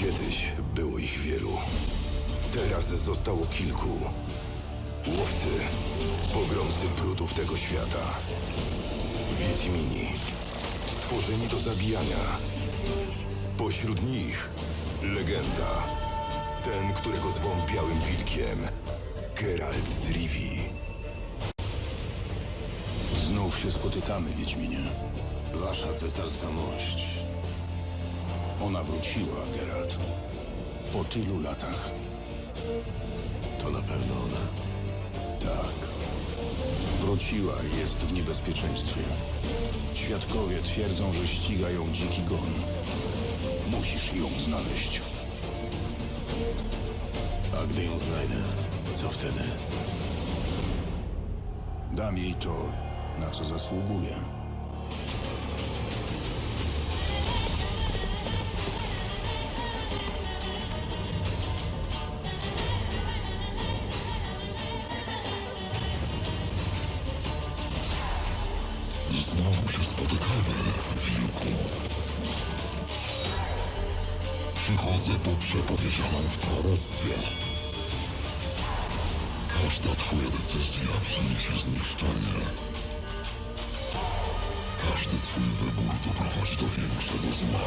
Kiedyś było ich wielu. Teraz zostało kilku. Łowcy, pogromcy brudów tego świata. Wiedźmini, stworzeni do zabijania. Pośród nich legenda. Ten, którego zwą Białym Wilkiem. Geralt z Rivii. Znów się spotykamy, Wiedźminie. Wasza cesarska mość. Ona wróciła, Geralt. Po tylu latach. To na pewno ona. Tak. Wróciła i jest w niebezpieczeństwie. Świadkowie twierdzą, że ściga ją dziki gon. Musisz ją znaleźć. A gdy ją znajdę, co wtedy? Dam jej to, na co zasługuje. Znowu się spotykamy, wilku. Przychodzę po przepowiedzianą w proroctwie. Każda twoja decyzja przyniesie zniszczenie. Każdy twój wybór doprowadzi do większego zła.